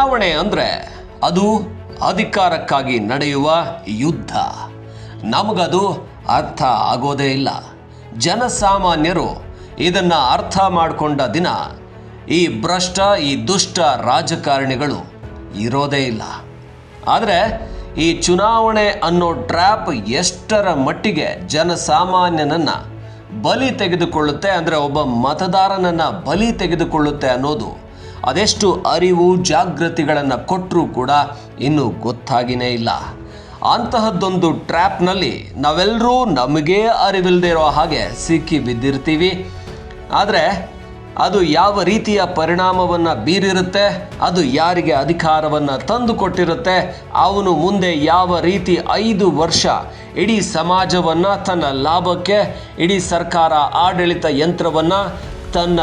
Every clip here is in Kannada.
ಚುನಾವಣೆ ಅಂದರೆ ಅದು ಅಧಿಕಾರಕ್ಕಾಗಿ ನಡೆಯುವ ಯುದ್ಧ. ನಮಗದು ಅರ್ಥ ಆಗೋದೇ ಇಲ್ಲ. ಜನಸಾಮಾನ್ಯರು ಇದನ್ನು ಅರ್ಥ ಮಾಡಿಕೊಂಡ ದಿನ ಈ ಭ್ರಷ್ಟ, ಈ ದುಷ್ಟ ರಾಜಕಾರಣಿಗಳು ಇರೋದೇ ಇಲ್ಲ. ಆದರೆ ಈ ಚುನಾವಣೆ ಅನ್ನೋ ಟ್ರ್ಯಾಪ್ ಎಷ್ಟರ ಮಟ್ಟಿಗೆ ಜನಸಾಮಾನ್ಯನನ್ನು ಬಲಿ ತೆಗೆದುಕೊಳ್ಳುತ್ತೆ ಅಂದರೆ ಒಬ್ಬ ಮತದಾರನನ್ನು ಬಲಿ ತೆಗೆದುಕೊಳ್ಳುತ್ತೆ ಅನ್ನೋದು ಅದೆಷ್ಟು ಅರಿವು, ಜಾಗೃತಿಗಳನ್ನು ಕೊಟ್ಟರೂ ಕೂಡ ಇನ್ನೂ ಗೊತ್ತಾಗಿನೇ ಇಲ್ಲ. ಅಂತಹದ್ದೊಂದು ಟ್ರ್ಯಾಪ್ನಲ್ಲಿ ನಾವೆಲ್ಲರೂ ನಮಗೇ ಅರಿವಿಲ್ಲದೆ ಇರೋ ಹಾಗೆ ಸಿಕ್ಕಿ ಬಿದ್ದಿರ್ತೀವಿ. ಆದರೆ ಅದು ಯಾವ ರೀತಿಯ ಪರಿಣಾಮವನ್ನು ಬೀರಿರುತ್ತೆ, ಅದು ಯಾರಿಗೆ ಅಧಿಕಾರವನ್ನು ತಂದು ಕೊಟ್ಟಿರುತ್ತೆ, ಅವನು ಮುಂದೆ ಯಾವ ರೀತಿ ಐದು ವರ್ಷ ಇಡೀ ಸಮಾಜವನ್ನು ತನ್ನ ಲಾಭಕ್ಕೆ, ಇಡೀ ಸರ್ಕಾರ ಆಡಳಿತ ಯಂತ್ರವನ್ನು ತನ್ನ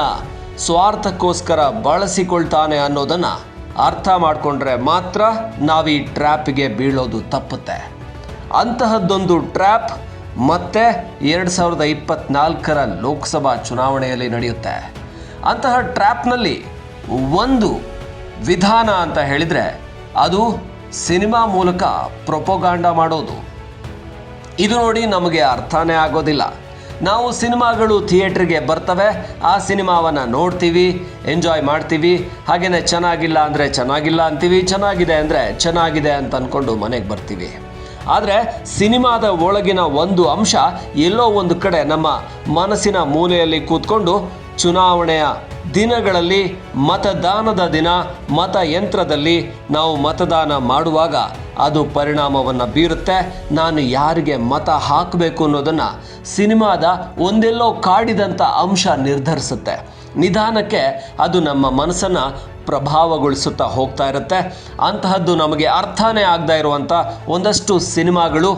ಸ್ವಾರ್ಥಕ್ಕೋಸ್ಕರ ಬಳಸಿಕೊಳ್ತಾನೆ ಅನ್ನೋದನ್ನು ಅರ್ಥ ಮಾಡಿಕೊಂಡ್ರೆ ಮಾತ್ರ ನಾವು ಈ ಟ್ರ್ಯಾಪ್ಗೆ ಬೀಳೋದು ತಪ್ಪುತ್ತೆ. ಅಂತಹದ್ದೊಂದು ಟ್ರ್ಯಾಪ್ ಮತ್ತೆ ಎರಡು ಸಾವಿರದ ಇಪ್ಪತ್ನಾಲ್ಕರ ಲೋಕಸಭಾ ಚುನಾವಣೆಯಲ್ಲಿ ನಡೆಯುತ್ತೆ. ಅಂತಹ ಟ್ರ್ಯಾಪ್ನಲ್ಲಿ ಒಂದು ವಿಧಾನ ಅಂತ ಹೇಳಿದರೆ ಅದು ಸಿನಿಮಾ ಮೂಲಕ ಪ್ರೊಪೋಗಾಂಡ ಮಾಡೋದು. ಇದು ನೋಡಿ ನಮಗೆ ಅರ್ಥನೇ ಆಗೋದಿಲ್ಲ. ನಾವು ಸಿನಿಮಾಗಳು ಥಿಯೇಟ್ರಿಗೆ ಬರ್ತವೆ. ಆ ಸಿನಿಮಾವನ್ನು ನೋಡ್ತೀವಿ, ಎಂಜಾಯ್ ಮಾಡ್ತೀವಿ. ಹಾಗೆಯೇ ಚೆನ್ನಾಗಿಲ್ಲ ಅಂದರೆ ಚೆನ್ನಾಗಿಲ್ಲ ಅಂತೀವಿ, ಚೆನ್ನಾಗಿದೆ ಅಂದರೆ ಚೆನ್ನಾಗಿದೆ ಅಂತ ಅಂದ್ಕೊಂಡು ಮನೆಗೆ ಬರ್ತೀವಿ. ಆದರೆ ಸಿನಿಮಾದ ಒಳಗಿನ ಒಂದು ಅಂಶ ಎಲ್ಲೋ ಒಂದು ಕಡೆ ನಮ್ಮ ಮನಸ್ಸಿನ ಮೂಲೆಯಲ್ಲಿ ಕೂತ್ಕೊಂಡು ಚುನಾವಣೆಯ ದಿನಗಳಲ್ಲಿ ಮತದಾನದ ದಿನ, ಮತಯಂತ್ರದಲ್ಲಿ ನಾವು ಮತದಾನ ಮಾಡುವಾಗ ಅದು ಪರಿಣಾಮವನ್ನು ಬೀರುತ್ತೆ. ನಾನು ಯಾರಿಗೆ ಮತ ಹಾಕಬೇಕು ಅನ್ನೋದನ್ನು ಸಿನಿಮಾದ ಒಂದೆಲ್ಲೋ ಕಾಡಿದಂಥ ಅಂಶ ನಿರ್ಧರಿಸುತ್ತೆ. ನಿಧಾನಕ್ಕೆ ಅದು ನಮ್ಮ ಮನಸ್ಸನ್ನು ಪ್ರಭಾವಗೊಳಿಸುತ್ತಾ ಹೋಗ್ತಾ ಇರುತ್ತೆ. ಅಂತಹದ್ದು ನಮಗೆ ಅರ್ಥನೇ ಆಗದೇ ಇರುವಂಥ ಒಂದಷ್ಟು ಸಿನಿಮಾಗಳು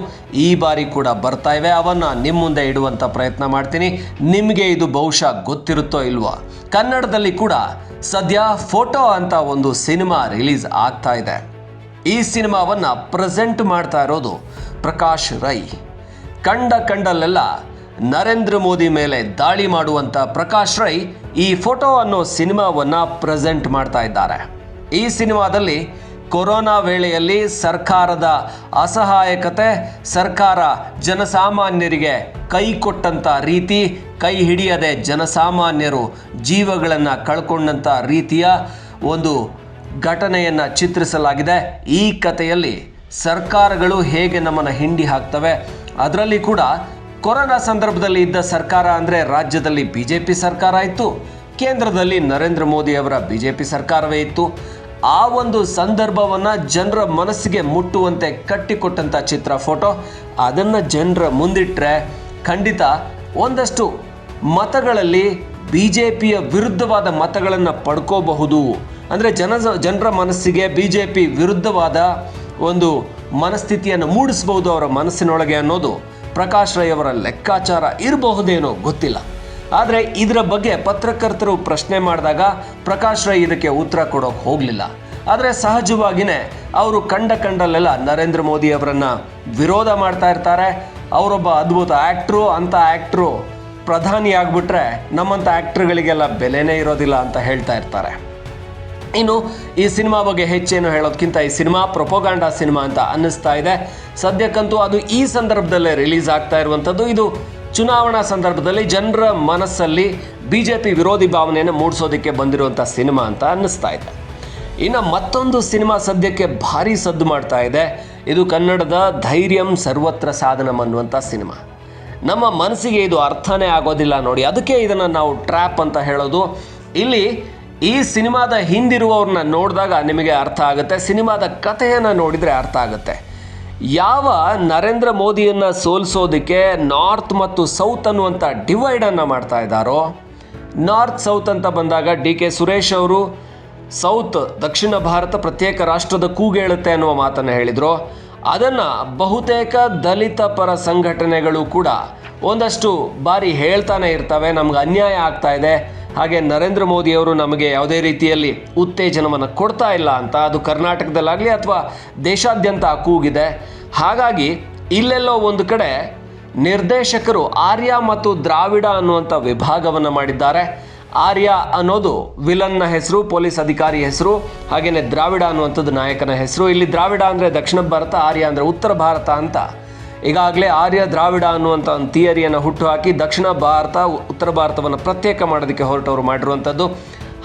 ಈ ಬಾರಿ ಕೂಡ ಬರ್ತಾ ಇವೆ. ಅವನ್ನು ನಿಮ್ಮ ಮುಂದೆ ಇಡುವಂಥ ಪ್ರಯತ್ನ ಮಾಡ್ತೀನಿ. ನಿಮಗೆ ಇದು ಬಹುಶಃ ಗೊತ್ತಿರುತ್ತೋ ಇಲ್ವೋ? ಕನ್ನಡದಲ್ಲಿ ಕೂಡ ಸದ್ಯ ಫೋಟೋ ಅಂತ ಒಂದು ಸಿನಿಮಾ ರಿಲೀಸ್ ಆಗ್ತಾ ಇದೆ. ಈ ಸಿನಿಮಾವನ್ನು ಪ್ರೆಸೆಂಟ್ ಮಾಡ್ತಾ ಇರೋದು ಪ್ರಕಾಶ್ ರೈ. ಕಂಡ ಕಂಡಲ್ಲೆಲ್ಲ ನರೇಂದ್ರ ಮೋದಿ ಮೇಲೆ ದಾಳಿ ಮಾಡುವಂಥ ಪ್ರಕಾಶ್ ರೈ ಈ ಫೋಟೋ ಅನ್ನೋ ಸಿನಿಮಾವನ್ನು ಪ್ರೆಸೆಂಟ್ ಮಾಡ್ತಾ ಇದ್ದಾರೆ. ಈ ಸಿನಿಮಾದಲ್ಲಿ ಕೊರೋನಾ ವೇಳೆಯಲ್ಲಿ ಸರ್ಕಾರದ ಅಸಹಾಯಕತೆ, ಸರ್ಕಾರ ಜನಸಾಮಾನ್ಯರಿಗೆ ಕೈ ಕೊಟ್ಟಂಥ ರೀತಿ, ಕೈ ಹಿಡಿಯದೆ ಜನಸಾಮಾನ್ಯರು ಜೀವಗಳನ್ನು ಕಳ್ಕೊಂಡಂಥ ರೀತಿಯ ಒಂದು ಘಟನೆಯನ್ನು ಚಿತ್ರಿಸಲಾಗಿದೆ. ಈ ಕಥೆಯಲ್ಲಿ ಸರ್ಕಾರಗಳು ಹೇಗೆ ನಮ್ಮನ್ನು ಹಿಂಡಿ ಹಾಕ್ತವೆ, ಅದರಲ್ಲಿ ಕೂಡ ಕೊರೋನಾ ಸಂದರ್ಭದಲ್ಲಿ ಇದ್ದ ಸರ್ಕಾರ ಅಂದರೆ ರಾಜ್ಯದಲ್ಲಿ ಬಿ ಜೆ ಪಿ ಸರ್ಕಾರ ಇತ್ತು. ಕೇಂದ್ರದಲ್ಲಿ ನರೇಂದ್ರ ಮೋದಿ ಅವರ ಬಿ ಜೆ ಪಿ ಸರ್ಕಾರವೇ ಇತ್ತು. ಆ ಒಂದು ಸಂದರ್ಭವನ್ನು ಜನರ ಮನಸ್ಸಿಗೆ ಮುಟ್ಟುವಂತೆ ಕಟ್ಟಿಕೊಟ್ಟಂಥ ಚಿತ್ರ ಫೋಟೋ. ಅದನ್ನು ಜನರ ಮುಂದಿಟ್ಟರೆ ಖಂಡಿತ ಒಂದಷ್ಟು ಮತಗಳಲ್ಲಿ ಬಿ ಜೆ ಪಿಯ ವಿರುದ್ಧವಾದ ಮತಗಳನ್ನು ಪಡ್ಕೋಬಹುದು. ಅಂದರೆ ಜನ ಜನರ ಮನಸ್ಸಿಗೆ ಬಿ ಜೆ ಪಿ ವಿರುದ್ಧವಾದ ಒಂದು ಮನಸ್ಥಿತಿಯನ್ನು ಮೂಡಿಸಬಹುದು ಅವರ ಮನಸ್ಸಿನೊಳಗೆ ಅನ್ನೋದು ಪ್ರಕಾಶ್ ರೈ ಅವರ ಲೆಕ್ಕಾಚಾರ ಇರಬಹುದೇನೋ ಗೊತ್ತಿಲ್ಲ. ಆದರೆ ಇದರ ಬಗ್ಗೆ ಪತ್ರಕರ್ತರು ಪ್ರಶ್ನೆ ಮಾಡಿದಾಗ ಪ್ರಕಾಶ್ ರೈ ಇದಕ್ಕೆ ಉತ್ತರ ಕೊಡೋಕೆ ಹೋಗಲಿಲ್ಲ. ಆದರೆ ಸಹಜವಾಗಿಯೇ ಅವರು ಕಂಡ ಕಂಡಲ್ಲೆಲ್ಲ ನರೇಂದ್ರ ಮೋದಿ ಅವರನ್ನು ವಿರೋಧ ಮಾಡ್ತಾ ಇರ್ತಾರೆ. ಅವರೊಬ್ಬ ಅದ್ಭುತ ಆ್ಯಕ್ಟ್ರು ಅಂಥ ಆ್ಯಕ್ಟ್ರು ಪ್ರಧಾನಿ ಆಗಿಬಿಟ್ರೆ ನಮ್ಮಂಥ ಆ್ಯಕ್ಟ್ರುಗಳಿಗೆಲ್ಲ ಬೆಲೆನೇ ಇರೋದಿಲ್ಲ ಅಂತ ಹೇಳ್ತಾ ಇರ್ತಾರೆ. ಇನ್ನು ಈ ಸಿನಿಮಾ ಬಗ್ಗೆ ಹೆಚ್ಚೇನು ಹೇಳೋದಕ್ಕಿಂತ ಈ ಸಿನಿಮಾ ಪ್ರೊಪೋಗಾಂಡ ಸಿನಿಮಾ ಅಂತ ಅನ್ನಿಸ್ತಾ ಇದೆ. ಸದ್ಯಕ್ಕಂತೂ ಅದು ಈ ಸಂದರ್ಭದಲ್ಲೇ ರಿಲೀಸ್ ಆಗ್ತಾ ಇರುವಂಥದ್ದು. ಇದು ಚುನಾವಣಾ ಸಂದರ್ಭದಲ್ಲಿ ಜನರ ಮನಸ್ಸಲ್ಲಿ ಬಿ ಜೆ ಪಿ ವಿರೋಧಿ ಭಾವನೆಯನ್ನು ಮೂಡಿಸೋದಕ್ಕೆ ಬಂದಿರುವಂಥ ಸಿನಿಮಾ ಅಂತ ಅನ್ನಿಸ್ತಾ ಇದೆ. ಇನ್ನು ಮತ್ತೊಂದು ಸಿನಿಮಾ ಸದ್ಯಕ್ಕೆ ಭಾರಿ ಸದ್ದು ಮಾಡ್ತಾ ಇದೆ. ಇದು ಕನ್ನಡದ ಧೈರ್ಯಂ ಸರ್ವತ್ರ ಸಾಧನಂ ಅನ್ನುವಂಥ ಸಿನಿಮಾ. ನಮ್ಮ ಮನಸ್ಸಿಗೆ ಇದು ಅರ್ಥನೇ ಆಗೋದಿಲ್ಲ ನೋಡಿ. ಅದಕ್ಕೆ ಇದನ್ನು ನಾವು ಟ್ರ್ಯಾಪ್ ಅಂತ ಹೇಳೋದು. ಇಲ್ಲಿ ಈ ಸಿನಿಮಾದ ಹಿಂದಿರುವವ್ರನ್ನ ನೋಡಿದಾಗ ನಿಮಗೆ ಅರ್ಥ ಆಗುತ್ತೆ, ಸಿನಿಮಾದ ಕಥೆಯನ್ನು ನೋಡಿದರೆ ಅರ್ಥ ಆಗುತ್ತೆ. ಯಾವ ನರೇಂದ್ರ ಮೋದಿಯನ್ನು ಸೋಲಿಸೋದಕ್ಕೆ ನಾರ್ತ್ ಮತ್ತು ಸೌತ್ ಅನ್ನುವಂಥ ಡಿವೈಡನ್ನು ಮಾಡ್ತಾ ಇದ್ದಾರೋ, ನಾರ್ತ್ ಸೌತ್ ಅಂತ ಬಂದಾಗ ಡಿ ಕೆ ಸುರೇಶ್ ಅವರು, ಸೌತ್ ದಕ್ಷಿಣ ಭಾರತ ಪ್ರತ್ಯೇಕ ರಾಷ್ಟ್ರದ ಕೂಗೇಳುತ್ತೆ ಅನ್ನುವ ಮಾತನ್ನು ಹೇಳಿದರು. ಅದನ್ನು ಬಹುತೇಕ ದಲಿತ ಪರ ಸಂಘಟನೆಗಳು ಕೂಡ ಒಂದಷ್ಟು ಬಾರಿ ಹೇಳ್ತಾನೆ ಇರ್ತವೆ, ನಮ್ಗೆ ಅನ್ಯಾಯ ಆಗ್ತಾ ಇದೆ. ಹಾಗೆ ನರೇಂದ್ರ ಮೋದಿಯವರು ನಮಗೆ ಯಾವುದೇ ರೀತಿಯಲ್ಲಿ ಉತ್ತೇಜನವನ್ನು ಕೊಡ್ತಾ ಇಲ್ಲ ಅಂತ, ಅದು ಕರ್ನಾಟಕದಲ್ಲಾಗಲಿ ಅಥವಾ ದೇಶಾದ್ಯಂತ ಕೂಗಿದೆ. ಹಾಗಾಗಿ ಇಲ್ಲೆಲ್ಲೋ ಒಂದು ಕಡೆ ನಿರ್ದೇಶಕರು ಆರ್ಯ ಮತ್ತು ದ್ರಾವಿಡ ಅನ್ನುವಂಥ ವಿಭಾಗವನ್ನು ಮಾಡಿದ್ದಾರೆ. ಆರ್ಯ ಅನ್ನೋದು ವಿಲನ್ನ ಹೆಸರು, ಪೊಲೀಸ್ ಅಧಿಕಾರಿ ಹೆಸರು ಹಾಗೆಯೇ ದ್ರಾವಿಡ ಅನ್ನುವಂಥದ್ದು ನಾಯಕನ ಹೆಸರು. ಇಲ್ಲಿ ದ್ರಾವಿಡ ಅಂದರೆ ದಕ್ಷಿಣ ಭಾರತ, ಆರ್ಯ ಅಂದರೆ ಉತ್ತರ ಭಾರತ ಅಂತ ಈಗಾಗಲೇ ಆರ್ಯ ದ್ರಾವಿಡ ಅನ್ನುವಂಥ ಒಂದು ಥಿಯರಿಯನ್ನು ಹುಟ್ಟುಹಾಕಿ ದಕ್ಷಿಣ ಭಾರತ, ಉತ್ತರ ಭಾರತವನ್ನು ಪ್ರತ್ಯೇಕ ಮಾಡೋದಕ್ಕೆ ಹೊರಟವರು ಮಾಡಿರುವಂಥದ್ದು.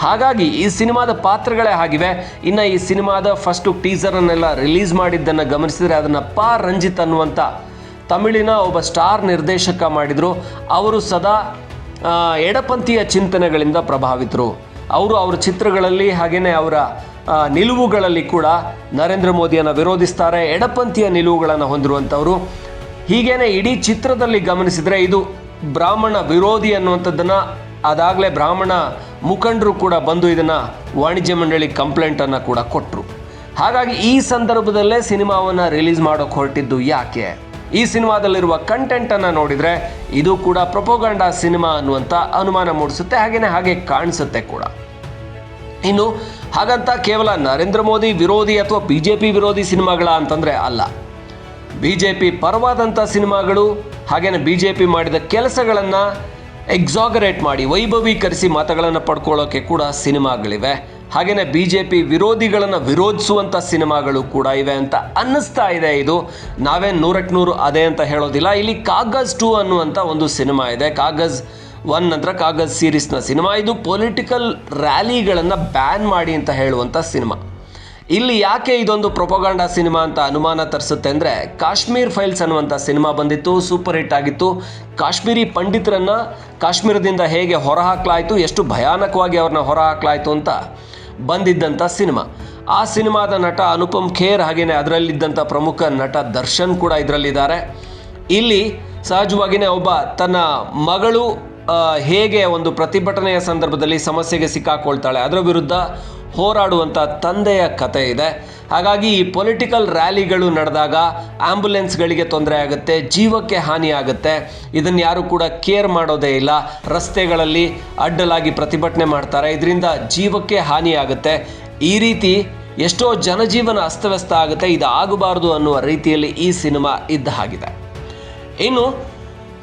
ಹಾಗಾಗಿ ಈ ಸಿನಿಮಾದ ಪಾತ್ರಗಳೇ ಆಗಿವೆ. ಇನ್ನು ಈ ಸಿನಿಮಾದ ಫಸ್ಟು ಟೀಸರನ್ನೆಲ್ಲ ರಿಲೀಸ್ ಮಾಡಿದ್ದನ್ನು ಗಮನಿಸಿದರೆ ಅದನ್ನು ಪಾ ರಂಜಿತ್ ಅನ್ನುವಂಥ ತಮಿಳಿನ ಒಬ್ಬ ಸ್ಟಾರ್ ನಿರ್ದೇಶಕ ಮಾಡಿದರು. ಅವರು ಸದಾ ಎಡಪಂಥೀಯ ಚಿಂತನೆಗಳಿಂದ ಪ್ರಭಾವಿತರು. ಅವರು ಅವರ ಚಿತ್ರಗಳಲ್ಲಿ ಹಾಗೆಯೇ ಅವರ ನಿಲುವುಗಳಲ್ಲಿ ಕೂಡ ನರೇಂದ್ರ ಮೋದಿಯನ್ನು ವಿರೋಧಿಸ್ತಾರೆ, ಎಡಪಂಥೀಯ ನಿಲುವುಗಳನ್ನು ಹೊಂದಿರುವಂಥವರು. ಹೀಗೇನೆ ಇಡೀ ಚಿತ್ರದಲ್ಲಿ ಗಮನಿಸಿದರೆ ಇದು ಬ್ರಾಹ್ಮಣ ವಿರೋಧಿ ಅನ್ನುವಂಥದ್ದನ್ನು ಅದಾಗಲೇ ಬ್ರಾಹ್ಮಣ ಮುಖಂಡರು ಕೂಡ ಬಂದು ಇದನ್ನು ವಾಣಿಜ್ಯ ಮಂಡಳಿ ಕಂಪ್ಲೇಂಟನ್ನು ಕೂಡ ಕೊಟ್ಟರು ಹಾಗಾಗಿ ಈ ಸಂದರ್ಭದಲ್ಲೇ ಸಿನಿಮಾವನ್ನು ರಿಲೀಸ್ ಮಾಡೋಕೆ ಹೊರಟಿದ್ದು ಯಾಕೆ? ಈ ಸಿನಿಮಾದಲ್ಲಿರುವ ಕಂಟೆಂಟನ್ನು ನೋಡಿದರೆ ಇದು ಕೂಡ ಪ್ರಪೋಗಂಡ ಸಿನಿಮಾ ಅನ್ನುವಂಥ ಅನುಮಾನ ಮೂಡಿಸುತ್ತೆ ಹಾಗೆಯೇ ಹಾಗೆ ಕಾಣಿಸುತ್ತೆ ಕೂಡ. ಇನ್ನು ಹಾಗಂತ ಕೇವಲ ನರೇಂದ್ರ ಮೋದಿ ವಿರೋಧಿ ಅಥವಾ ಬಿ ಜೆ ಪಿ ವಿರೋಧಿ ಸಿನಿಮಾಗಳ ಅಂತಂದರೆ ಅಲ್ಲ. ಬಿ ಜೆ ಪಿ ಪರವಾದಂಥ ಸಿನಿಮಾಗಳು ಹಾಗೇನೆ ಬಿ ಜೆ ಪಿ ಮಾಡಿದ ಕೆಲಸಗಳನ್ನು ಎಕ್ಸಾಗರೇಟ್ ಮಾಡಿ, ವೈಭವೀಕರಿಸಿ ಮತಗಳನ್ನು ಪಡ್ಕೊಳ್ಳೋಕೆ ಕೂಡ ಸಿನಿಮಾಗಳಿವೆ. ಹಾಗೆಯೇ ಬಿ ಜೆ ಪಿ ವಿರೋಧಿಗಳನ್ನು ವಿರೋಧಿಸುವಂಥ ಸಿನಿಮಾಗಳು ಕೂಡ ಇವೆ ಅಂತ ಅನ್ನಿಸ್ತಾ ಇದೆ ಇದು. ನಾವೇನು ನೂರಕ್ಕೆ ನೂರು ಅದೇ ಅಂತ ಹೇಳೋದಿಲ್ಲ. ಇಲ್ಲಿ ಕಾಗಜ್ ಟು ಅನ್ನುವಂಥ ಒಂದು ಸಿನಿಮಾ ಇದೆ. ಕಾಗಜ್ ಒನ್ ನಂತರ ಕಾಗಜ್ ಸೀರೀಸ್ನ ಸಿನಿಮಾ. ಇದು ಪೊಲಿಟಿಕಲ್ ರ್ಯಾಲಿಗಳನ್ನು ಬ್ಯಾನ್ ಮಾಡಿ ಅಂತ ಹೇಳುವಂಥ ಸಿನಿಮಾ. ಇಲ್ಲಿ ಯಾಕೆ ಇದೊಂದು ಪ್ರೊಪಗಾಂಡ ಸಿನಿಮಾ ಅಂತ ಅನುಮಾನ ತರಿಸುತ್ತೆ ಅಂದರೆ, ಕಾಶ್ಮೀರ್ ಫೈಲ್ಸ್ ಅನ್ನುವಂಥ ಸಿನಿಮಾ ಬಂದಿತ್ತು ಸೂಪರ್ ಹಿಟ್ ಆಗಿತ್ತು. ಕಾಶ್ಮೀರಿ ಪಂಡಿತರನ್ನು ಕಾಶ್ಮೀರದಿಂದ ಹೇಗೆ ಹೊರಹಾಕಲಾಯಿತು, ಎಷ್ಟು ಭಯಾನಕವಾಗಿ ಅವ್ರನ್ನ ಹೊರಹಾಕಲಾಯಿತು ಅಂತ ಬಂದಿದ್ದಂಥ ಸಿನಿಮಾ. ಆ ಸಿನಿಮಾದ ನಟ ಅನುಪಮ್ ಖೇರ್ ಹಾಗೆಯೇ ಅದರಲ್ಲಿದ್ದಂಥ ಪ್ರಮುಖ ನಟ ದರ್ಶನ್ ಕೂಡ ಇದರಲ್ಲಿದ್ದಾರೆ. ಇಲ್ಲಿ ಸಹಜವಾಗಿಯೇ ಒಬ್ಬ ತನ್ನ ಮಗಳು ಹೇಗೆ ಒಂದು ಪ್ರತಿಭಟನೆಯ ಸಂದರ್ಭದಲ್ಲಿ ಸಮಸ್ಯೆಗೆ ಸಿಕ್ಕಾಕೊಳ್ತಾಳೆ? ಅದರ ವಿರುದ್ಧ ಹೋರಾಡುವಂಥ ತಂದೆಯ ಕತೆ ಇದೆ. ಹಾಗಾಗಿ ಈ ಪೊಲಿಟಿಕಲ್ ರ್ಯಾಲಿಗಳು ನಡೆದಾಗ ಆ್ಯಂಬುಲೆನ್ಸ್ಗಳಿಗೆ ತೊಂದರೆ ಆಗುತ್ತೆ, ಜೀವಕ್ಕೆ ಹಾನಿ ಆಗುತ್ತೆ. ಇದನ್ನು ಯಾರು ಕೂಡ ಕೇರ್ ಮಾಡೋದೇ ಇಲ್ಲ. ರಸ್ತೆಗಳಲ್ಲಿ ಅಡ್ಡಲಾಗಿ ಪ್ರತಿಭಟನೆ ಮಾಡ್ತಾರೆ. ಇದರಿಂದ ಜೀವಕ್ಕೆ ಹಾನಿ ಆಗುತ್ತೆ. ಈ ರೀತಿ ಎಷ್ಟೋ ಜನಜೀವನ ಅಸ್ತವ್ಯಸ್ತ ಆಗುತ್ತೆ. ಇದು ಆಗಬಾರ್ದು ಅನ್ನುವ ರೀತಿಯಲ್ಲಿ ಈ ಸಿನಿಮಾ ಇದ್ದ ಹಾಗಿದೆ. ಇನ್ನು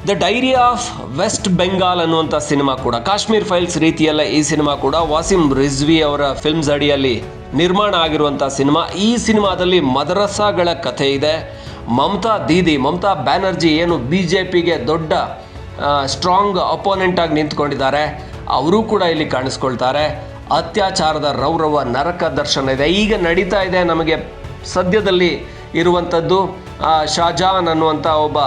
the diary of West Bengal ಅನ್ನುವಂಥ ಸಿನಿಮಾ ಕೂಡ. ಕಾಶ್ಮೀರ್ ಫೈಲ್ಸ್ ರೀತಿಯಲ್ಲ ಈ ಸಿನಿಮಾ ಕೂಡ. ವಾಸಿಂ ರಿಜ್ವಿ ಅವರ ಫಿಲ್ಮ್ಸ್ ಅಡಿಯಲ್ಲಿ ನಿರ್ಮಾಣ ಆಗಿರುವಂಥ ಸಿನಿಮಾ. ಈ ಸಿನಿಮಾದಲ್ಲಿ ಮದರಸಾಗಳ ಕಥೆ ಇದೆ. ಮಮತಾ ದೀದಿ, ಮಮತಾ ಬ್ಯಾನರ್ಜಿ ಏನು ಬಿ ಜೆ ಪಿಗೆ ದೊಡ್ಡ ಸ್ಟ್ರಾಂಗ್ ಅಪೋನೆಂಟ್ ಆಗಿ ನಿಂತ್ಕೊಂಡಿದ್ದಾರೆ. ಅವರು ಕೂಡ ಇಲ್ಲಿ ಕಾಣಿಸ್ಕೊಳ್ತಾರೆ. ಅತ್ಯಾಚಾರದ ರೌರವ, ನರಕ ದರ್ಶನ ಇದೆ. ಈಗ ನಡೀತಾ ಇದೆ ನಮಗೆ ಸದ್ಯದಲ್ಲಿ ಇರುವಂಥದ್ದು ಶಾಜಾನ್ ಅನ್ನುವಂಥ ಒಬ್ಬ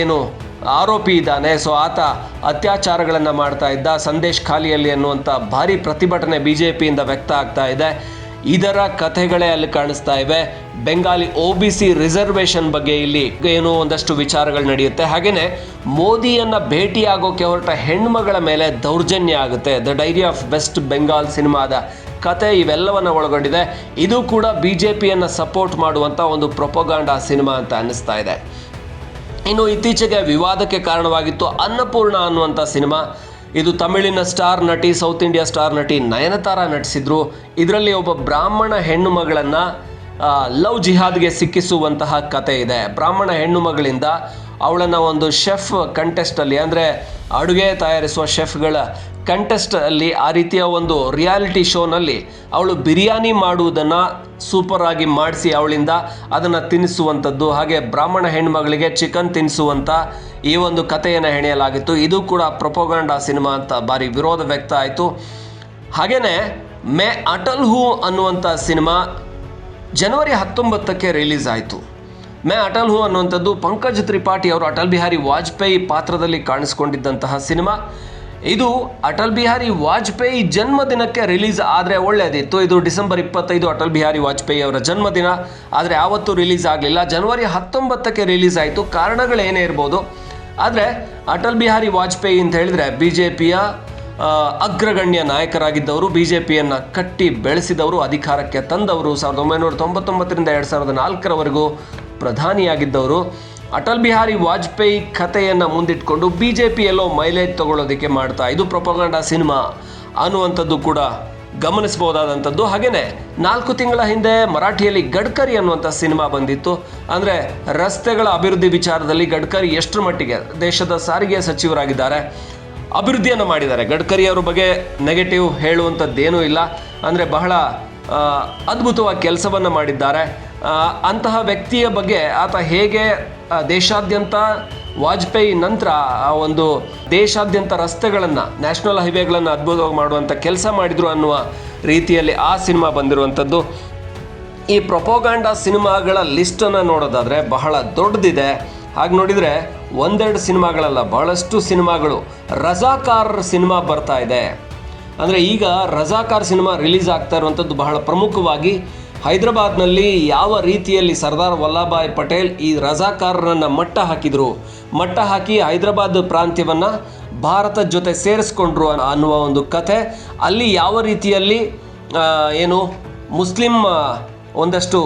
ಏನು ಆರೋಪಿ ಇದ್ದಾನೆ. ಸೊ ಆತ ಅತ್ಯಾಚಾರಗಳನ್ನು ಮಾಡ್ತಾ ಇದ್ದ. ಸಂದೇಶ್ ಖಾಲಿಯಲ್ಲಿ ಅನ್ನುವಂಥ ಭಾರಿ ಪ್ರತಿಭಟನೆ ಬಿ ಜೆ ಪಿಯಿಂದ ವ್ಯಕ್ತ ಆಗ್ತಾ ಇದೆ. ಇದರ ಕಥೆಗಳೇ ಅಲ್ಲಿ ಕಾಣಿಸ್ತಾ ಇವೆ. Bengali O B C reservation ಬಗ್ಗೆ ಇಲ್ಲಿ ಏನೋ ಒಂದಷ್ಟು ವಿಚಾರಗಳು ನಡೆಯುತ್ತೆ. ಹಾಗೆಯೇ ಮೋದಿಯನ್ನು ಭೇಟಿಯಾಗೋಕ್ಕೆ ಹೊರಟ ಹೆಣ್ಮಗಳ ಮೇಲೆ ದೌರ್ಜನ್ಯ ಆಗುತ್ತೆ. The diary of West Bengal ಸಿನಿಮಾದ ಕತೆ ಇವೆಲ್ಲವನ್ನು ಒಳಗೊಂಡಿದೆ. ಇದು ಕೂಡ ಬಿ ಜೆ ಪಿಯನ್ನು ಸಪೋರ್ಟ್ ಮಾಡುವಂಥ ಒಂದು ಪ್ರೊಪೋಗಾಂಡ ಸಿನಿಮಾ ಅಂತ ಅನ್ನಿಸ್ತಾ ಇದೆ. ಇನ್ನು ಇತ್ತೀಚೆಗೆ ವಿವಾದಕ್ಕೆ ಕಾರಣವಾಗಿತ್ತು ಅನ್ನಪೂರ್ಣ ಅನ್ನುವಂಥ ಸಿನಿಮಾ. ಇದು ತಮಿಳಿನ ಸ್ಟಾರ್ ನಟಿ, ಸೌತ್ ಇಂಡಿಯಾ ಸ್ಟಾರ್ ನಟಿ ನಯನತಾರ ನಟಿಸಿದ್ರು. ಇದರಲ್ಲಿ ಒಬ್ಬ ಬ್ರಾಹ್ಮಣ ಹೆಣ್ಣು ಮಗಳನ್ನು ಲವ್ ಜಿಹಾದ್ಗೆ ಸಿಕ್ಕಿಸುವಂತಹ ಕತೆ ಇದೆ. ಬ್ರಾಹ್ಮಣ ಹೆಣ್ಣು ಮಗಳಿಂದ ಅವಳನ್ನು ಒಂದು ಶೆಫ್ ಕಂಟೆಸ್ಟಲ್ಲಿ ಅಂದರೆ ಅಡುಗೆ ತಯಾರಿಸುವ ಶೆಫ್ಗಳ ಕಂಟೆಸ್ಟಲ್ಲಿ ಆ ರೀತಿಯ ಒಂದು ರಿಯಾಲಿಟಿ ಶೋನಲ್ಲಿ ಅವಳು ಬಿರಿಯಾನಿ ಮಾಡುವುದನ್ನು ಸೂಪರ್ ಆಗಿ ಮಾಡಿಸಿ ಅವಳಿಂದ ಅದನ್ನು ತಿನ್ನಿಸುವಂಥದ್ದು ಹಾಗೆ ಬ್ರಾಹ್ಮಣ ಹೆಣ್ಮಗಳಿಗೆ ಚಿಕನ್ ತಿನ್ನಿಸುವಂಥ ಈ ಒಂದು ಕಥೆಯನ್ನು ಹೆಣೆಯಲಾಗಿತ್ತು. ಇದು ಕೂಡ ಪ್ರೊಪೋಗಾಂಡ ಸಿನಿಮಾ ಅಂತ ಭಾರಿ ವಿರೋಧ ವ್ಯಕ್ತ ಆಯಿತು. ಹಾಗೆಯೇ ಮೇ ಅಟಲ್ ಹೂ ಅನ್ನುವಂಥ ಸಿನಿಮಾ ಜನವರಿ ಹತ್ತೊಂಬತ್ತಕ್ಕೆ ರಿಲೀಸ್ ಆಯಿತು. ಮೇ ಅಟಲ್ ಹೂ ಅನ್ನುವಂಥದ್ದು ಪಂಕಜ್ ತ್ರಿಪಾಠಿ ಅವರು ಅಟಲ್ ಬಿಹಾರಿ ವಾಜಪೇಯಿ ಪಾತ್ರದಲ್ಲಿ ಕಾಣಿಸ್ಕೊಂಡಿದ್ದಂತಹ ಸಿನಿಮಾ ಇದು ಅಟಲ್ ಬಿಹಾರಿ ವಾಜಪೇಯಿ ಜನ್ಮದಿನಕ್ಕೆ ರಿಲೀಸ್ ಆದರೆ ಒಳ್ಳೆಯದಿತ್ತು ಇದು ಡಿಸೆಂಬರ್ ಇಪ್ಪತ್ತೈದು ಅಟಲ್ ಬಿಹಾರಿ ವಾಜಪೇಯಿ ಅವರ ಜನ್ಮದಿನ. ಆದರೆ ಯಾವತ್ತೂ ರಿಲೀಸ್ ಆಗಲಿಲ್ಲ. ಜನವರಿ ಹತ್ತೊಂಬತ್ತಕ್ಕೆ ರಿಲೀಸ್ ಆಯಿತು. ಕಾರಣಗಳೇನೇ ಇರ್ಬೋದು. ಆದರೆ ಅಟಲ್ ಬಿಹಾರಿ ವಾಜಪೇಯಿ ಅಂತ ಹೇಳಿದ್ರೆ ಬಿ ಜೆ ಪಿಯ ಅಗ್ರಗಣ್ಯ ನಾಯಕರಾಗಿದ್ದವರು ಬಿ ಜೆ ಪಿಯನ್ನು ಕಟ್ಟಿ ಬೆಳೆಸಿದವರು, ಅಧಿಕಾರಕ್ಕೆ ತಂದವರು. ಸಾವಿರದ ಒಂಬೈನೂರ ತೊಂಬತ್ತೊಂಬತ್ತರಿಂದ ಎರಡು ಸಾವಿರದ ನಾಲ್ಕರವರೆಗೂ ಪ್ರಧಾನಿಯಾಗಿದ್ದವರು. ಅಟಲ್ ಬಿಹಾರಿ ವಾಜಪೇಯಿ ಕಥೆಯನ್ನು ಮುಂದಿಟ್ಕೊಂಡು ಬಿ ಜೆ ಪಿ ಎಲ್ಲೋ ಮೈಲೇಜ್ ತಗೊಳ್ಳೋದಕ್ಕೆ ಮಾಡ್ತಾ ಇದು ಪ್ರೊಪಗಂಡ ಸಿನಿಮಾ. ಅನ್ನುವಂಥದ್ದು ಕೂಡ ಗಮನಿಸಬಹುದಾದಂಥದ್ದು. ಹಾಗೆಯೇ ನಾಲ್ಕು ತಿಂಗಳ ಹಿಂದೆ ಮರಾಠಿಯಲ್ಲಿ ಗಡ್ಕರಿ ಅನ್ನುವಂಥ ಸಿನಿಮಾ ಬಂದಿತ್ತು. ಅಂದರೆ ರಸ್ತೆಗಳ ಅಭಿವೃದ್ಧಿ ವಿಚಾರದಲ್ಲಿ ಗಡ್ಕರಿ ಎಷ್ಟರ ಮಟ್ಟಿಗೆ ದೇಶದ ಸಾರಿಗೆ ಸಚಿವರಾಗಿದ್ದಾರೆ, ಅಭಿವೃದ್ಧಿಯನ್ನು ಮಾಡಿದ್ದಾರೆ. ಗಡ್ಕರಿ ಬಗ್ಗೆ ನೆಗೆಟಿವ್ ಹೇಳುವಂಥದ್ದೇನೂ ಇಲ್ಲ. ಅಂದರೆ ಬಹಳ ಅದ್ಭುತವಾದ ಕೆಲಸವನ್ನು ಮಾಡಿದ್ದಾರೆ. ಅಂತಹ ವ್ಯಕ್ತಿಯ ಬಗ್ಗೆ ಆತ ಹೇಗೆ ದೇಶಾದ್ಯಂತ ವಾಜಪೇಯಿ ನಂತರ ಆ ಒಂದು ದೇಶಾದ್ಯಂತ ರಸ್ತೆಗಳನ್ನು, ನ್ಯಾಷನಲ್ ಹೈವೇಗಳನ್ನು ಅದ್ಭುತವಾಗಿ ಮಾಡುವಂಥ ಕೆಲಸ ಮಾಡಿದರು ಅನ್ನುವ ರೀತಿಯಲ್ಲಿ ಆ ಸಿನಿಮಾ ಬಂದಿರುವಂಥದ್ದು ಈ ಪ್ರೊಪೋಗಾಂಡ ಸಿನಿಮಾಗಳ ಲಿಸ್ಟನ್ನು ನೋಡೋದಾದರೆ ಬಹಳ ದೊಡ್ಡದಿದೆ. ಹಾಗೆ ನೋಡಿದರೆ ಒಂದೆರಡು ಸಿನಿಮಾಗಳಲ್ಲ, ಬಹಳಷ್ಟು ಸಿನಿಮಾಗಳು ರಜಾಕಾರ್ ಸಿನಿಮಾ ಬರ್ತಾ ಇದೆ. ಅಂದರೆ ಈಗ ರಜಾಕಾರ್ ಸಿನಿಮಾ ರಿಲೀಸ್ ಆಗ್ತಾ ಇರುವಂಥದ್ದು ಬಹಳ ಪ್ರಮುಖವಾಗಿ ಹೈದರಾಬಾದ್ನಲ್ಲಿ ಯಾವ ರೀತಿಯಲ್ಲಿ ಸರ್ದಾರ್ ವಲ್ಲಭಾಯ್ ಪಟೇಲ್ ಈ ರಜಾಕಾರರನ್ನು ಮಟ್ಟ ಹಾಕಿದರು? ಮಟ್ಟ ಹಾಕಿ ಹೈದರಾಬಾದ್ ಪ್ರಾಂತ್ಯವನ್ನು ಭಾರತದ ಜೊತೆ ಸೇರಿಸ್ಕೊಂಡ್ರು ಅನ್ನುವ ಒಂದು ಕಥೆ. ಅಲ್ಲಿ ಯಾವ ರೀತಿಯಲ್ಲಿ ಏನು ಮುಸ್ಲಿಂ ಒಂದಷ್ಟು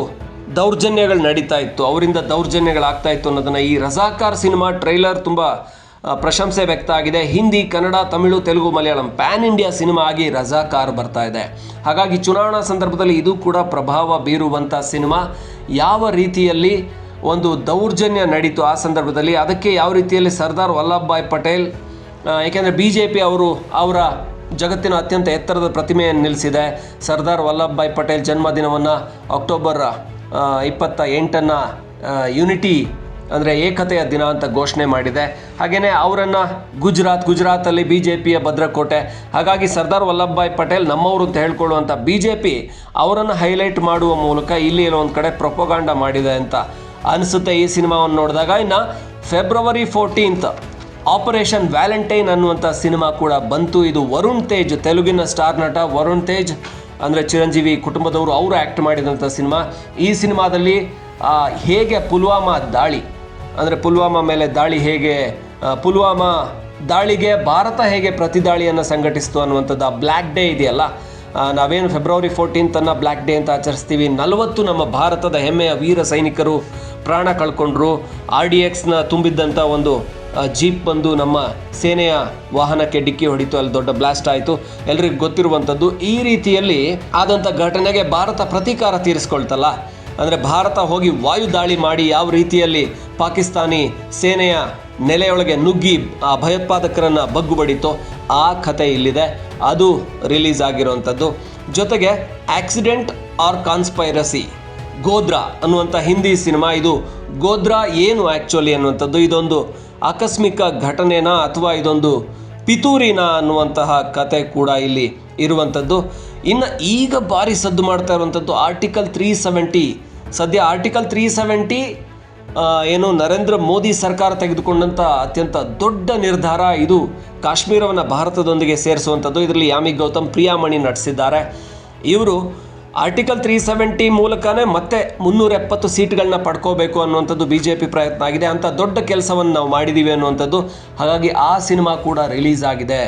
ದೌರ್ಜನ್ಯಗಳು ನಡೀತಾ ಇತ್ತು, ಅವರಿಂದ ದೌರ್ಜನ್ಯಗಳಾಗ್ತಾ ಇತ್ತು ಅನ್ನೋದನ್ನು ಈ ರಜಾಕಾರ್ ಸಿನಿಮಾ ಟ್ರೈಲರ್ ತುಂಬ ಪ್ರಶಂಸೆ ವ್ಯಕ್ತ ಆಗಿದೆ. Hindi, Kannada, Tamil, Telugu, Malayalam pan India cinema ಆಗಿ ರಜಾಕಾರ್ ಬರ್ತಾ ಇದೆ. ಹಾಗಾಗಿ ಚುನಾವಣಾ ಸಂದರ್ಭದಲ್ಲಿ ಇದು ಕೂಡ ಪ್ರಭಾವ ಬೀರುವಂಥ ಸಿನಿಮಾ. ಯಾವ ರೀತಿಯಲ್ಲಿ ಒಂದು ದೌರ್ಜನ್ಯ ನಡೀತು ಆ ಸಂದರ್ಭದಲ್ಲಿ? ಅದಕ್ಕೆ ಯಾವ ರೀತಿಯಲ್ಲಿ ಸರ್ದಾರ್ ವಲ್ಲಭಭಾಯ್ ಪಟೇಲ್ ಏಕೆಂದರೆ ಬಿ ಜೆ ಪಿ ಅವರು ಅವರ ಜಗತ್ತಿನ ಅತ್ಯಂತ ಎತ್ತರದ ಪ್ರತಿಮೆಯನ್ನು ನಿಲ್ಲಿಸಿದೆ. ಸರ್ದಾರ್ ವಲ್ಲಭಭಾಯ್ ಪಟೇಲ್ ಜನ್ಮದಿನವನ್ನು ಅಕ್ಟೋಬರ್ ಇಪ್ಪತ್ತ ಎಂಟನ್ನು ಯುನಿಟಿ ಅಂದರೆ ಏಕತೆಯ ದಿನ ಅಂತ ಘೋಷಣೆ ಮಾಡಿದೆ. ಹಾಗೆಯೇ ಅವರನ್ನು ಗುಜರಾತ್, ಗುಜರಾತಲ್ಲಿ ಬಿ ಜೆ ಪಿಯ ಭದ್ರಕೋಟೆ, ಹಾಗಾಗಿ ಸರ್ದಾರ್ ವಲ್ಲಭಭಾಯ್ ಪಟೇಲ್ ನಮ್ಮವರು ಅಂತ ಹೇಳ್ಕೊಳ್ಳುವಂಥ ಬಿ ಜೆ ಪಿ ಅವರನ್ನು ಹೈಲೈಟ್ ಮಾಡುವ ಮೂಲಕ ಇಲ್ಲಿ ಏನೋ ಒಂದು ಕಡೆ ಪ್ರೊಪೋಗಾಂಡ ಮಾಡಿದೆ ಅಂತ ಅನಿಸುತ್ತೆ ಈ ಸಿನಿಮಾವನ್ನು ನೋಡಿದಾಗ. ಇನ್ನು ಫೆಬ್ರವರಿ ಫೋರ್ಟೀನ್ತ್ ಆಪರೇಷನ್ ವ್ಯಾಲೆಂಟೈನ್ ಅನ್ನುವಂಥ ಸಿನಿಮಾ ಕೂಡ ಬಂತು. ಇದು ವರುಣ್ ತೇಜ್, ತೆಲುಗಿನ ಸ್ಟಾರ್ ನಟ ವರುಣ್ ತೇಜ್, ಅಂದರೆ ಚಿರಂಜೀವಿ ಕುಟುಂಬದವರು ಅವರು ಆ್ಯಕ್ಟ್ ಮಾಡಿದಂಥ ಸಿನಿಮಾ. ಈ ಸಿನಿಮಾದಲ್ಲಿ ಹೇಗೆ ಪುಲ್ವಾಮಾ ದಾಳಿ? ಅಂದರೆ ಪುಲ್ವಾಮಾ ಮೇಲೆ ದಾಳಿ ಹೇಗೆ ಪುಲ್ವಾಮಾ ದಾಳಿಗೆ ಭಾರತ ಹೇಗೆ ಪ್ರತಿದಾಳಿಯನ್ನು ಸಂಘಟಿಸ್ತು ಅನ್ನುವಂಥದ್ದು ಆ ಬ್ಲ್ಯಾಕ್ ಡೇ ಇದೆಯಲ್ಲ ನಾವೇನು ಫೆಬ್ರವರಿ ಫೋರ್ಟೀನ್ತನ್ನು ಬ್ಲ್ಯಾಕ್ ಡೇ ಅಂತ ಆಚರಿಸ್ತೀವಿ. ನಲವತ್ತು ನಮ್ಮ ಭಾರತದ ಹೆಮ್ಮೆಯ ವೀರ ಸೈನಿಕರು ಪ್ರಾಣ ಕಳ್ಕೊಂಡ್ರು. ಆರ್ ಡಿ ಎಕ್ಸ್ನ ತುಂಬಿದ್ದಂಥ ಒಂದು ಜೀಪ್ ಬಂದು ನಮ್ಮ ಸೇನೆಯ ವಾಹನಕ್ಕೆ ಡಿಕ್ಕಿ ಹೊಡಿತು. ಅಲ್ಲಿ ದೊಡ್ಡ ಬ್ಲಾಸ್ಟ್ ಆಯಿತು. ಎಲ್ರಿಗೂ ಗೊತ್ತಿರುವಂಥದ್ದು ಈ ರೀತಿಯಲ್ಲಿ ಆದಂಥ ಘಟನೆಗೆ ಭಾರತ ಪ್ರತೀಕಾರ ತೀರಿಸ್ಕೊಳ್ತಲ್ಲ. ಅಂದರೆ ಭಾರತ ಹೋಗಿ ವಾಯು ದಾಳಿ ಮಾಡಿ ಯಾವ ರೀತಿಯಲ್ಲಿ ಪಾಕಿಸ್ತಾನಿ ಸೇನೆಯ ನೆಲೆಯೊಳಗೆ ನುಗ್ಗಿ ಆ ಭಯೋತ್ಪಾದಕರನ್ನು ಬಗ್ಗು ಬಡಿತೋ ಆ ಕಥೆ ಇಲ್ಲಿದೆ. ಅದು ರಿಲೀಸ್ ಆಗಿರುವಂಥದ್ದು. ಜೊತೆಗೆ ಆಕ್ಸಿಡೆಂಟ್ ಆರ್ ಕಾನ್ಸ್ಪೈರಸಿ ಗೋದ್ರಾ ಅನ್ನುವಂಥ ಹಿಂದಿ ಸಿನಿಮಾ. ಇದು ಗೋದ್ರಾ ಏನು ಆ್ಯಕ್ಚುಲಿ ಅನ್ನುವಂಥದ್ದು? ಇದೊಂದು ಆಕಸ್ಮಿಕ ಘಟನೆನಾ ಅಥವಾ ಇದೊಂದು ಪಿತೂರಿನ ಅನ್ನುವಂತಹ ಕತೆ ಕೂಡ ಇಲ್ಲಿ ಇರುವಂಥದ್ದು. ಇನ್ನು ಈಗ ಭಾರಿ ಸದ್ದು ಮಾಡ್ತಾ ಇರುವಂಥದ್ದು ಆರ್ಟಿಕಲ್ ತ್ರೀ ಸೆವೆಂಟಿ ಸದ್ಯ ಆರ್ಟಿಕಲ್ ತ್ರೀ ಸೆವೆಂಟಿ ಏನು ನರೇಂದ್ರ ಮೋದಿ ಸರ್ಕಾರ ತೆಗೆದುಕೊಂಡಂಥ ಅತ್ಯಂತ ದೊಡ್ಡ ನಿರ್ಧಾರ ಇದು. ಕಾಶ್ಮೀರವನ್ನು ಭಾರತದೊಂದಿಗೆ ಸೇರಿಸುವಂಥದ್ದು ಇದರಲ್ಲಿ ಯಾಮಿ ಗೌತಮ್ ಪ್ರಿಯಾಮಣಿ ನಡೆಸಿದ್ದಾರೆ ಇವರು ಆರ್ಟಿಕಲ್ ತ್ರೀ ಸೆವೆಂಟಿ ಮೂಲಕನೇ ಮತ್ತೆ ಮುನ್ನೂರ ಎಪ್ಪತ್ತು ಸೀಟ್ಗಳನ್ನ ಪಡ್ಕೋಬೇಕು ಅನ್ನುವಂಥದ್ದು ಬಿ ಜೆ ಪಿ ಪ್ರಯತ್ನ ಆಗಿದೆ. ಅಂಥ ದೊಡ್ಡ ಕೆಲಸವನ್ನು ನಾವು ಮಾಡಿದ್ದೀವಿ ಅನ್ನುವಂಥದ್ದು. ಹಾಗಾಗಿ ಆ ಸಿನಿಮಾ ಕೂಡ ರಿಲೀಸ್ ಆಗಿದೆ.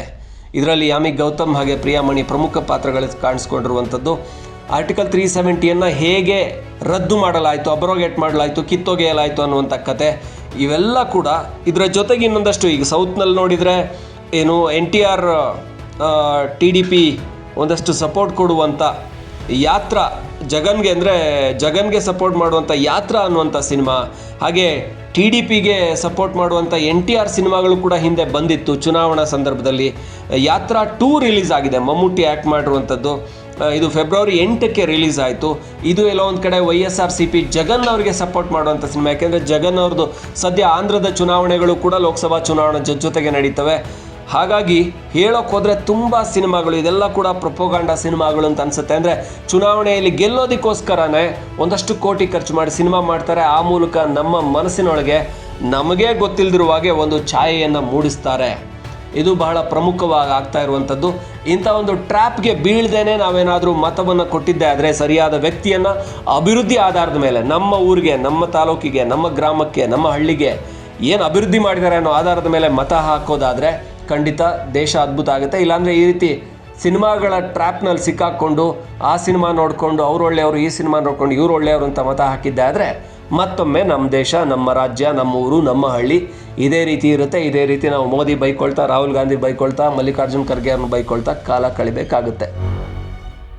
ಇದರಲ್ಲಿ ಯಾಮಿ ಗೌತಮ್ ಹಾಗೆ ಪ್ರಿಯಾಮಣಿ ಪ್ರಮುಖ ಪಾತ್ರಗಳು ಕಾಣಿಸ್ಕೊಂಡಿರುವಂಥದ್ದು. ಆರ್ಟಿಕಲ್ ತ್ರೀ ಸೆವೆಂಟಿಯನ್ನು ಹೇಗೆ ರದ್ದು ಮಾಡಲಾಯಿತು, ಅಬ್ರೋಗೇಟ್ ಮಾಡಲಾಯಿತು, ಕಿತ್ತೊಗೆಯಲಾಯಿತು ಅನ್ನುವಂಥ ಕತೆ ಇವೆಲ್ಲ ಕೂಡ ಇದರ ಜೊತೆಗೆ ಇನ್ನೊಂದಷ್ಟು ಈಗ ಸೌತ್ನಲ್ಲಿ ನೋಡಿದರೆ ಏನು N T R T D P ಒಂದಷ್ಟು ಸಪೋರ್ಟ್ ಕೊಡುವಂಥ ಯಾತ್ರ ಜಗನ್ಗೆ ಅಂದರೆ ಜಗನ್ಗೆ ಸಪೋರ್ಟ್ ಮಾಡುವಂಥ ಯಾತ್ರ ಅನ್ನುವಂಥ ಸಿನಿಮಾ ಹಾಗೆ ಟಿ ಡಿ ಪಿಗೆ ಸಪೋರ್ಟ್ ಮಾಡುವಂಥ ಎನ್ ಟಿ ಆರ್ ಸಿನಿಮಾಗಳು ಕೂಡ ಹಿಂದೆ ಬಂದಿತ್ತು. ಚುನಾವಣಾ ಸಂದರ್ಭದಲ್ಲಿ ಯಾತ್ರಾ ಟೂ ರಿಲೀಸ್ ಆಗಿದೆ. ಮಮ್ಮೂಟಿ ಆ್ಯಕ್ಟ್ ಮಾಡಿರುವಂಥದ್ದು ಇದು ಫೆಬ್ರವರಿ ಎಂಟಕ್ಕೆ ರಿಲೀಸ್ ಆಯಿತು. ಇದು ಎಲ್ಲ ಒಂದು ಕಡೆ Y S R C P Jagan ಅವರಿಗೆ ಸಪೋರ್ಟ್ ಮಾಡುವಂಥ ಸಿನಿಮಾ. ಯಾಕೆಂದರೆ ಜಗನ್ ಅವ್ರದ್ದು ಸದ್ಯ ಆಂಧ್ರದ ಚುನಾವಣೆಗಳು ಕೂಡ ಲೋಕಸಭಾ ಚುನಾವಣೆ ಜೊತೆಗೆ ನಡೀತವೆ. ಹಾಗಾಗಿ ಹೇಳೋಕ್ಕೋದ್ರೆ ತುಂಬ ಸಿನಿಮಾಗಳು, ಇದೆಲ್ಲ ಕೂಡ ಪ್ರೊಪೋಗಾಂಡ ಸಿನಿಮಾಗಳು ಅಂತ ಅನಿಸುತ್ತೆ. ಅಂದರೆ ಚುನಾವಣೆಯಲ್ಲಿ ಗೆಲ್ಲೋದಕ್ಕೋಸ್ಕರನೇ ಒಂದಷ್ಟು ಕೋಟಿ ಖರ್ಚು ಮಾಡಿ ಸಿನಿಮಾ ಮಾಡ್ತಾರೆ. ಆ ಮೂಲಕ ನಮ್ಮ ಮನಸ್ಸಿನೊಳಗೆ ನಮಗೇ ಗೊತ್ತಿಲ್ಲದಿರುವ ಹಾಗೆ ಒಂದು ಛಾಯೆಯನ್ನು ಮೂಡಿಸ್ತಾರೆ. ಇದು ಬಹಳ ಪ್ರಮುಖವಾಗಿ ಆಗ್ತಾ ಇರುವಂಥದ್ದು. ಇಂಥ ಒಂದು ಟ್ರ್ಯಾಪ್ಗೆ ಬೀಳ್ದೇನೆ ನಾವೇನಾದರೂ ಮತವನ್ನು ಕೊಟ್ಟಿದ್ದೆ ಆದರೆ ಸರಿಯಾದ ವ್ಯಕ್ತಿಯನ್ನು ಅಭಿವೃದ್ಧಿ ಆಧಾರದ ಮೇಲೆ ನಮ್ಮ ಊರಿಗೆ, ನಮ್ಮ ತಾಲೂಕಿಗೆ, ನಮ್ಮ ಗ್ರಾಮಕ್ಕೆ, ನಮ್ಮ ಹಳ್ಳಿಗೆ ಏನು ಅಭಿವೃದ್ಧಿ ಮಾಡಿದ್ದಾರೆ ಅನ್ನೋ ಆಧಾರದ ಮೇಲೆ ಮತ ಹಾಕೋದಾದರೆ ಖಂಡಿತ ದೇಶ ಅದ್ಭುತ ಆಗುತ್ತೆ. ಇಲ್ಲಾಂದರೆ ಈ ರೀತಿ ಸಿನಿಮಾಗಳ ಟ್ರ್ಯಾಪ್ನಲ್ಲಿ ಸಿಕ್ಕಾಕ್ಕೊಂಡು ಆ ಸಿನಿಮಾ ನೋಡಿಕೊಂಡು ಅವ್ರು ಒಳ್ಳೆಯವರು, ಈ ಸಿನಿಮಾ ನೋಡ್ಕೊಂಡು ಇವ್ರು ಒಳ್ಳೆಯವರು ಅಂತ ಮತ ಹಾಕಿದ್ದೆ ಆದರೆ ಮತ್ತೊಮ್ಮೆ ನಮ್ಮ ದೇಶ, ನಮ್ಮ ರಾಜ್ಯ, ನಮ್ಮ ಊರು, ನಮ್ಮ ಹಳ್ಳಿ ಇದೇ ರೀತಿ ಇರುತ್ತೆ. ಇದೇ ರೀತಿ ನಾವು ಮೋದಿ ಬೈಕೊಳ್ತಾ, ರಾಹುಲ್ ಗಾಂಧಿ ಬೈಕೊಳ್ತಾ, ಮಲ್ಲಿಕಾರ್ಜುನ್ ಖರ್ಗೆ ಅವ್ರನ್ನ ಬೈಕೊಳ್ತಾ ಕಾಲ ಕಳಿಬೇಕಾಗುತ್ತೆ.